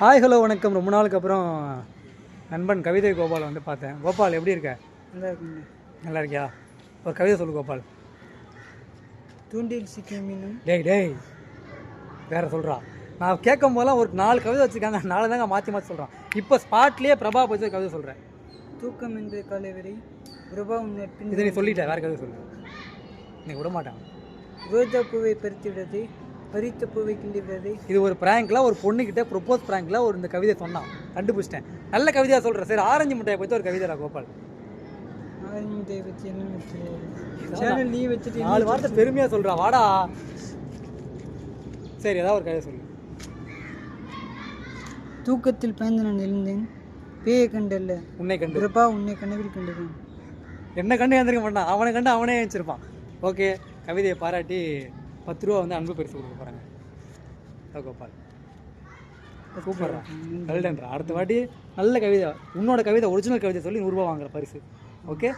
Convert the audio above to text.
Hi hello வணக்கம். ரொம்ப நாளுக்கு அப்புறம் நண்பன் கவிதை கோபால் வந்து பார்த்தேன். கோபால் எப்படி இருக்க? நல்லா இருக்குங்க. நல்லா இருக்கியா? ஒரு கவிதை சொல்லு கோபால். தூண்டில் சிக்கிய மீனும் டேய் டேய். வேற சொல்கிறா நான் கேட்கும் போதெல்லாம் ஒரு நாலு கவிதை வச்சுருக்காங்க. நாலு தாங்க மாற்றி மாற்றி சொல்கிறான் இப்போ ஸ்பாட்லேயே பிரபா பற்றி கவிதை சொல்கிறேன் தூக்கம் என்ற கலைவரை பிரபாவும் நட்பின் இதை நீ சொல்லிட்ட. வேற கவிதை சொல்லு. நீ விட மாட்டாங்க ரோஜா பூவை பறித்துவிடுறது பறித்த பூவை கிண்டிவிடுறது இது ஒரு ப்ராங்க்ல ஒரு பொண்ணுக்கிட்ட ப்ரொப்போஸ் ப்ராங்க்ல ஒரு இந்த கவிதை சொன்னான். கண்டுபிடிச்சிட்டேன். நல்ல கவிதையாக சொல்கிறேன் சரி ஆரஞ்சு மிட்டாயை பற்றி ஒரு கவிதைடா கோபால். ஆரஞ்சு வச்சு என்ன வச்சு சேனல் நீ வச்சுட்டு நாலு வார்த்தை பெருமையாக சொல்கிறா வாடா. சரி ஏதாவது ஒரு கவிதை சொல்லு. தூக்கத்தில் பயந்து நான் எழுந்தேன். பேயை கண்டல்ல. உன்னை கண்டு. பிரபா உன்னை கனவில் கண்டதும் என்ன கண்டு எழுந்திருக்க மாட்டான். அவனை கண்டு அவனே எழுந்திருப்பான். ஓகே கவிதையை பாராட்டி பத்து ரூபா வந்து அன்பு பரிசு கொடுக்க போகிறாங்க கோபால். சூப்பர்ரா வெல்டன்ரா அடுத்த வாட்டி நல்ல கவிதை. உன்னோட கவிதை ஒரிஜினல் கவிதை சொல்லி நூறுரூவா வாங்குற பரிசு. ஓகே